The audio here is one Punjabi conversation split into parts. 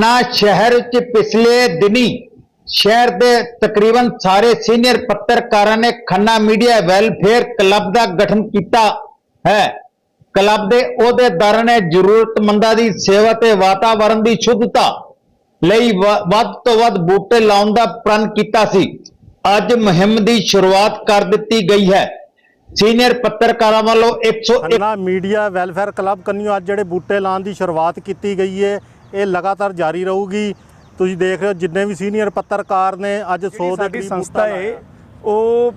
ਖੰਨਾ ਸ਼ਹਿਰ ਵਿੱਚ ਪਿਛਲੇ ਦਿਨੀ ਸ਼ਹਿਰ ਦੇ ਤਕਰੀਬਨ ਸਾਰੇ ਸੀਨੀਅਰ ਪੱਤਰਕਾਰਾਂ ਨੇ ਖੰਨਾ ਮੀਡੀਆ ਵੈਲਫੇਅਰ ਕਲੱਬ ਦਾ ਗਠਨ ਕੀਤਾ ਹੈ। ਕਲੱਬ ਦੇ ਅਹੁਦੇਦਾਰਾਂ ਨੇ ਜ਼ਰੂਰਤਮੰਦਾਂ ਦੀ ਸੇਵਾ ਤੇ ਵਾਤਾਵਰਣ ਦੀ ਸ਼ੁੱਧਤਾ ਲਈ ਵੱਧ ਤੋਂ ਵੱਧ ਬੂਟੇ ਲਾਉਣ ਦਾ ਪ੍ਰਣ ਕੀਤਾ ਸੀ। ਅੱਜ ਮੁਹਿੰਮ ਦੀ ਸ਼ੁਰੂਆਤ ਕਰ ਦਿੱਤੀ ਗਈ ਹੈ। ਸੀਨੀਅਰ ਪੱਤਰਕਾਰਾਂ ਵੱਲੋਂ 101 ਖੰਨਾ ਮੀਡੀਆ ਵੈਲਫੇਅਰ ਕਲੱਬ ਕੰਨਿਓ ਅੱਜ ਜਿਹੜੇ ਬੂਟੇ ਲਾਉਣ ਦੀ ਸ਼ੁਰੂਆਤ ਕੀਤੀ ਗਈ ਹੈ ਇਹ ਲਗਾਤਾਰ ਜਾਰੀ ਰਹੂਗੀ। ਤੁਸੀਂ ਦੇਖ ਰਹੇ ਹੋ ਜਿੰਨੇ ਵੀ ਸੀਨੀਅਰ ਪੱਤਰਕਾਰ ਨੇ ਅੱਜ 100 ਜਿਹੜੀ ਦੇ ਕਰੀਬ ਸੰਸਥਾ ਹੈ ਉਹ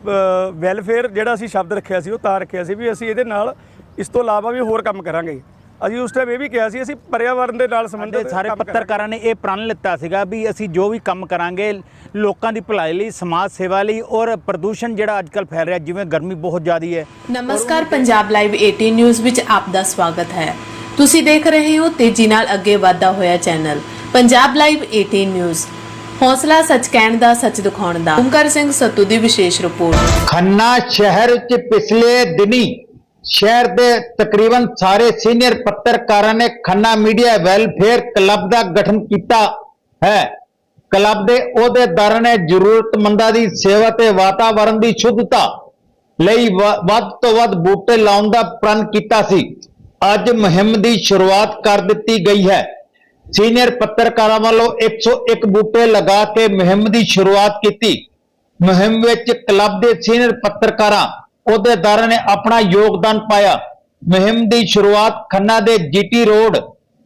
ਵੈਲਫੇਅਰ ਜਿਹੜਾ ਅਸੀਂ ਸ਼ਬਦ ਰੱਖਿਆ ਸੀ ਉਹ ਤਾਂ ਰੱਖਿਆ ਸੀ ਵੀ ਅਸੀਂ ਇਹਦੇ ਨਾਲ ਇਸ ਤੋਂ ਇਲਾਵਾ ਵੀ ਹੋਰ ਕੰਮ ਕਰਾਂਗੇ। ਅਸੀਂ ਉਸ ਟਾਈਮ ਇਹ ਵੀ ਕਿਹਾ ਸੀ ਅਸੀਂ ਪਰਿਆਵਰਨ ਦੇ ਨਾਲ ਸੰਬੰਧਿਤ ਸਾਰੇ। ਪੱਤਰਕਾਰਾਂ ਨੇ ਇਹ ਪ੍ਰਣ ਲਿੱਤਾ ਸੀਗਾ ਵੀ ਅਸੀਂ ਜੋ ਵੀ ਕੰਮ ਕਰਾਂਗੇ ਲੋਕਾਂ ਦੀ ਭਲਾਈ ਲਈ ਸਮਾਜ ਸੇਵਾ ਲਈ ਔਰ ਪ੍ਰਦੂਸ਼ਣ ਜਿਹੜਾ ਅੱਜਕੱਲ ਫੈਲ ਰਿਹਾ ਜਿਵੇਂ ਗਰਮੀ ਬਹੁਤ ਜ਼ਿਆਦੀ ਹੈ। ਨਮਸਕਾਰ ਪੰਜਾਬ ਲਾਈਵ 18 ਨਿਊਜ਼ ਵਿੱਚ ਆਪ ਦਾ ਸਵਾਗਤ ਹੈ। ਤੁਸੀਂ ਦੇਖ ਰਹੇ ਹੋ ਤੇਜ਼ੀ ਨਾਲ ਅੱਗੇ ਵਧਦਾ ਹੋਇਆ ਚੈਨਲ, ਪੰਜਾਬ ਲਾਈਵ 18 ਨਿਊਜ਼ ਹੌਸਲਾ ਸੱਚ ਕਹਿਣ ਦਾ, ਸੱਚ ਦਿਖਾਉਣ ਦਾ। ਓਮਕਾਰ ਸਿੰਘ ਸੱਤੂ ਦੀ ਵਿਸ਼ੇਸ਼ ਰਿਪੋਰਟ। ਖੰਨਾ ਸ਼ਹਿਰ ਚ ਪਿਛਲੇ ਦਿਨੀ ਸ਼ਹਿਰ ਦੇ ਤਕਰੀਬਨ ਸਾਰੇ ਸੀਨੀਅਰ ਪੱਤਰਕਾਰਾਂ ਨੇ ਖੰਨਾ ਮੀਡੀਆ ਵੈਲਫੇਅਰ ਕਲੱਬ ਦਾ ਗਠਨ ਕੀਤਾ ਹੈ। ਕਲੱਬ ਦੇ ਅਹੁਦੇਦਾਰਾਂ ਨੇ ਜ਼ਰੂਰਤਮੰਦਾਂ ਦੀ ਸੇਵਾ ਤੇ ਵਾਤਾਵਰਣ ਦੀ ਸ਼ੁੱਧਤਾ ਲਈ ਵੱਧ ਤੋਂ ਵੱਧ ਬੂਟੇ ਲਾਉਣ ਦਾ ਪ੍ਰਣ ਕੀਤਾ ਸੀ। ਅੱਜ ਮੁਹਿੰਮ ਦੀ ਸ਼ੁਰੂਆਤ ਕਰ ਦਿੱਤੀ ਗਈ ਹੈ। ਸੀਨੀਅਰ ਪੱਤਰਕਾਰਾਂ ਵੱਲੋਂ 101 ਬੂਟੇ ਲਗਾ ਕੇ ਮੁਹਿੰਮ ਦੀ ਸ਼ੁਰੂਆਤ ਕੀਤੀ। ਮੁਹਿੰਮ ਵਿੱਚ ਕਲੱਬ ਦੇ ਸੀਨੀਅਰ ਪੱਤਰਕਾਰਾਂ, ਅਹੁਦੇਦਾਰਾਂ ਨੇ ਆਪਣਾ ਯੋਗਦਾਨ ਪਾਇਆ। ਮੁਹਿੰਮ ਦੀ ਸ਼ੁਰੂਆਤ ਖੰਨਾ ਦੇ ਜੀਟੀ ਰੋਡ,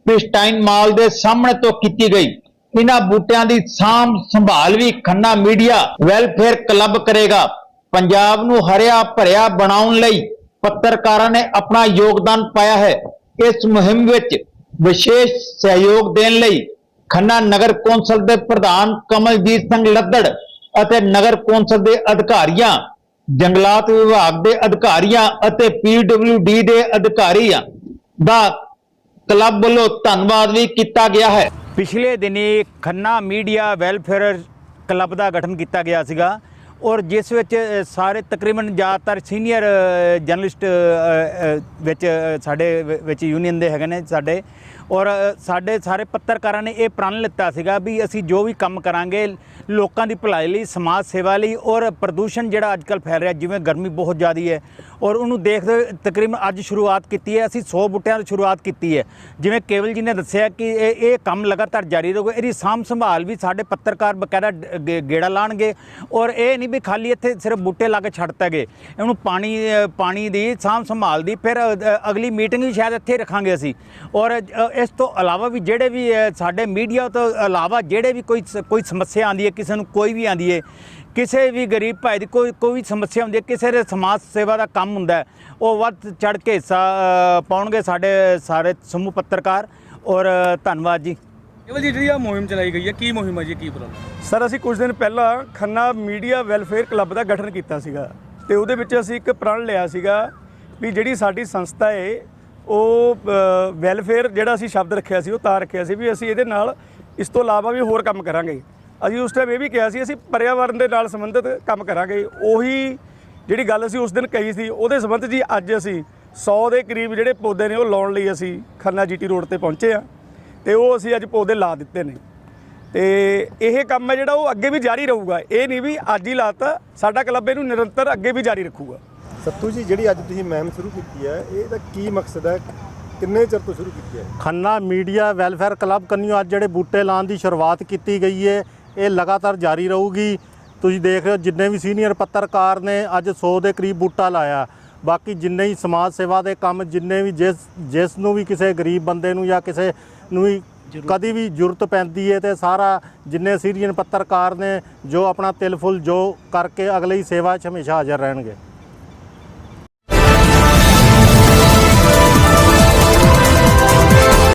ਪਿਸਟਾਈਨ ਮਾਲ ਦੇ ਸਾਹਮਣੇ ਤੋਂ ਕੀਤੀ ਗਈ। ਇਹਨਾਂ ਬੂਟਿਆਂ ਦੀ ਸਾਂਭ ਸੰਭਾਲ ਵੀ ਖੰਨਾ ਮੀਡੀਆ ਵੈਲਫੇਅਰ ਕਲੱਬ ਕਰੇਗਾ। ਪੰਜਾਬ ਨੂੰ ਹਰਿਆ ਭਰਿਆ ਬਣਾਉਣ ਲਈ ਪੱਤਰਕਾਰਾਂ ਨੇ ਆਪਣਾ ਯੋਗਦਾਨ ਪਾਇਆ ਹੈ। ਇਸ ਮੁਹਿੰਮ ਵਿੱਚ ਵਿਸ਼ੇਸ਼ ਸਹਿਯੋਗ ਦੇਣ ਲਈ ਖੰਨਾ ਨਗਰ ਕੌਂਸਲ ਦੇ ਪ੍ਰਧਾਨ ਕਮਲਜੀਤ ਸਿੰਘ ਲੱਦੜ ਅਤੇ ਨਗਰ ਕੌਂਸਲ ਦੇ ਅਧਿਕਾਰੀਆਂ, ਜੰਗਲਾਤ ਵਿਭਾਗ ਦੇ ਅਧਿਕਾਰੀਆਂ ਅਤੇ ਪੀਡਬਲਯੂਡੀ ਦੇ ਅਧਿਕਾਰੀਆਂ ਦਾ ਕਲੱਬ ਵੱਲੋਂ ਧੰਨਵਾਦ ਵੀ ਕੀਤਾ ਗਿਆ ਹੈ। ਪਿਛਲੇ ਦਿਨੀ ਖੰਨਾ ਮੀਡੀਆ ਵੈਲਫੇਅਰ ਕਲੱਬ ਦਾ ਗਠਨ ਕੀਤਾ ਗਿਆ ਸੀਗਾ। ਔਰ ਜਿਸ ਵਿੱਚ ਸਾਰੇ ਤਕਰੀਬਨ ਜ਼ਿਆਦਾਤਰ ਸੀਨੀਅਰ ਜਰਨਲਿਸਟ ਵਿੱਚ ਸਾਡੇ ਵਿੱਚ ਯੂਨੀਅਨ ਦੇ ਹੈਗੇ ਨੇ ਸਾਡੇ। ਔਰ ਸਾਡੇ ਸਾਰੇ ਪੱਤਰਕਾਰਾਂ ਨੇ ਇਹ ਪ੍ਰਣ ਲਿੱਤਾ ਸੀਗਾ ਵੀ ਅਸੀਂ ਜੋ ਵੀ ਕੰਮ ਕਰਾਂਗੇ, ਲੋਕਾਂ ਦੀ ਭਲਾਈ ਲਈ, ਸਮਾਜ ਸੇਵਾ ਲਈ ਔਰ ਪ੍ਰਦੂਸ਼ਣ ਜਿਹੜਾ ਅੱਜਕੱਲ ਫੈਲ ਰਿਹਾ, ਜਿਵੇਂ ਗਰਮੀ ਬਹੁਤ ਜ਼ਿਆਦੀ ਹੈ ਔਰ ਉਹਨੂੰ ਦੇਖਦੇ ਹੋਏ ਤਕਰੀਬਨ ਅੱਜ ਸ਼ੁਰੂਆਤ ਕੀਤੀ ਹੈ, ਅਸੀਂ 100 ਬੂਟਿਆਂ ਦੀ ਸ਼ੁਰੂਆਤ ਕੀਤੀ ਹੈ। ਜਿਵੇਂ ਕੇਵਲ ਜੀ ਨੇ ਦੱਸਿਆ ਕਿ ਇਹ ਇਹ ਕੰਮ ਲਗਾਤਾਰ ਜਾਰੀ ਰਹੂਗਾ, ਇਹਦੀ ਸਾਂਭ ਸੰਭਾਲ ਵੀ ਸਾਡੇ ਪੱਤਰਕਾਰ ਬਕਾਇਦਾ ਗੇੜਾ ਲਾਣਗੇ ਔਰ ਇਹ ਨਹੀਂ ਵੀ ਖਾਲੀ ਇੱਥੇ ਸਿਰਫ ਬੂਟੇ ਲਾ ਕੇ ਛੱਡਤਾ ਗਏ ਇਹਨੂੰ ਪਾਣੀ ਪਾਣੀ ਦੀ ਸਾਂਭ ਸੰਭਾਲ ਦੀ ਫਿਰ ਅਗਲੀ ਮੀਟਿੰਗ ਵੀ ਸ਼ਾਇਦ ਇੱਥੇ ਰੱਖਾਂਗੇ ਅਸੀਂ ਔਰ ਇਸ ਤੋਂ ਇਲਾਵਾ ਵੀ ਜਿਹੜੇ ਵੀ ਸਾਡੇ ਮੀਡੀਆ ਤੋਂ ਇਲਾਵਾ ਜਿਹੜੇ ਵੀ ਕੋਈ ਕੋਈ ਸਮੱਸਿਆ ਆਂਦੀ ਹੈ ਕਿਸੇ ਨੂੰ ਕੋਈ ਵੀ ਆਂਦੀ ਹੈ ਕਿਸੇ ਵੀ ਗਰੀਬ ਭਾਈ ਦੀ ਕੋਈ ਕੋਈ ਵੀ ਸਮੱਸਿਆ ਹੁੰਦੀ ਹੈ ਕਿਸੇ ਦੇ ਸਮਾਜ ਸੇਵਾ ਦਾ ਕੰਮ ਹੁੰਦਾ ਉਹ ਵੱਧ ਚੜ ਕੇ ਹਿੱਸਾ ਪਾਉਣਗੇ ਸਾਡੇ ਸਾਰੇ ਸਮੂਹ ਪੱਤਰਕਾਰ ਔਰ ਧੰਨਵਾਦ ਜੀ। ਕੇਵਲ ਜੀ ਜਿਹੜੀ ਆ ਮੁਹਿੰਮ ਚਲਾਈ ਗਈ ਹੈ ਕੀ ਮੁਹਿੰਮ ਹੈ ਜੀ ਕੀ ਪ੍ਰੋਗਰਾਮ ਸਰ ਅਸੀਂ ਕੁਝ ਦਿਨ ਪਹਿਲਾਂ ਖੰਨਾ ਮੀਡੀਆ ਵੈਲਫੇਅਰ ਕਲੱਬ ਦਾ ਗਠਨ ਕੀਤਾ ਸੀਗਾ ਤੇ ਉਹਦੇ ਵਿੱਚ ਅਸੀਂ ਇੱਕ ਪ੍ਰਣ ਲਿਆ ਸੀਗਾ ਵੀ ਜਿਹੜੀ ਸਾਡੀ ਸੰਸਥਾ ਹੈ ਉਹ ਵੈਲਫੇਅਰ ਜਿਹੜਾ ਅਸੀਂ ਸ਼ਬਦ ਰੱਖਿਆ ਸੀ, ਉਹ ਤਾਂ ਰੱਖਿਆ ਸੀ ਵੀ ਅਸੀਂ ਇਹਦੇ ਨਾਲ ਇਸ ਤੋਂ ਇਲਾਵਾ ਵੀ ਹੋਰ ਕੰਮ ਕਰਾਂਗੇ। ਅਸੀਂ ਉਸ ਟਾਈਮ ਇਹ ਵੀ ਕਿਹਾ ਸੀ, ਅਸੀਂ ਪਰਿਆਵਰਨ ਦੇ ਨਾਲ ਸੰਬੰਧਿਤ ਕੰਮ ਕਰਾਂਗੇ। ਉਹੀ ਜਿਹੜੀ ਗੱਲ ਅਸੀਂ ਉਸ ਦਿਨ ਕਹੀ ਸੀ, ਉਹਦੇ ਸੰਬੰਧ ਜੀ ਅੱਜ ਅਸੀਂ 100 ਦੇ ਕਰੀਬ ਜਿਹੜੇ ਪੌਦੇ ਨੇ, ਉਹ ਲਾਉਣ ਲਈ ਅਸੀਂ ਖੰਨਾ ਜੀਟੀ ਰੋਡ ਤੇ ਪਹੁੰਚੇ ਆ ਤੇ ਉਹ ਅਸੀਂ ਅੱਜ ਪੌਦੇ ਲਾ ਦਿੱਤੇ ਨੇ। ਤੇ ਇਹ ਕੰਮ ਹੈ ਜਿਹੜਾ ਉਹ ਅੱਗੇ ਵੀ ਜਾਰੀ ਰਹੂਗਾ। ਇਹ ਨਹੀਂ ਵੀ ਅੱਜ ਹੀ ਲਾਤਾ, ਸਾਡਾ ਕਲੱਬ ਇਹਨੂੰ ਨਿਰੰਤਰ ਅੱਗੇ ਵੀ ਜਾਰੀ ਰੱਖੂਗਾ। ਸੱਤੂ ਜੀ ਜਿਹੜੀ ਅੱਜ ਤੁਸੀਂ ਮੁਹਿੰਮ ਸ਼ੁਰੂ ਕੀਤੀ ਹੈ ਇਹਦਾ ਕੀ ਮਕਸਦ ਹੈ? ਕਿੰਨੇ ਚਿਰ ਤੋਂ ਸ਼ੁਰੂ ਕੀਤੀ ਹੈ? ਖੰਨਾ ਮੀਡੀਆ ਵੈਲਫੇਅਰ ਕਲੱਬ ਕੰਨਿਓ ਅੱਜ ਜਿਹੜੇ ਬੂਟੇ ਲਾਉਣ ਦੀ ਸ਼ੁਰੂਆਤ ਕੀਤੀ ਗਈ ਹੈ ਇਹ ਲਗਾਤਾਰ ਜਾਰੀ ਰਹੂਗੀ। ਤੁਸੀਂ ਦੇਖ ਰਹੇ ਹੋ ਜਿੰਨੇ ਵੀ ਸੀਨੀਅਰ ਪੱਤਰਕਾਰ ਨੇ ਅੱਜ 100 ਦੇ ਕਰੀਬ ਬੂਟਾ ਲਾਇਆ। ਬਾਕੀ ਜਿੰਨੇ ਹੀ ਸਮਾਜ ਸੇਵਾ ਦੇ ਕੰਮ ਜਿੰਨੇ ਵੀ ਜਿਸ ਜਿਸ ਨੂੰ ਵੀ ਕਿਸੇ ਗਰੀਬ ਬੰਦੇ ਨੂੰ ਜਾਂ ਕਿਸੇ ਨੂੰ ਵੀ ਕਦੀ ਵੀ ਜ਼ਰੂਰਤ ਪੈਂਦੀ ਹੈ ਤੇ ਸਾਰਾ ਜਿੰਨੇ ਸੀਨੀਅਰ ਪੱਤਰਕਾਰ ਨੇ ਜੋ ਆਪਣਾ ਤਿਲ ਫੁੱਲ ਜੋ ਕਰਕੇ ਅਗਲੀ ਸੇਵਾ 'ਚ ਹਮੇਸ਼ਾ ਹਾਜ਼ਰ ਰਹਿਣਗੇ।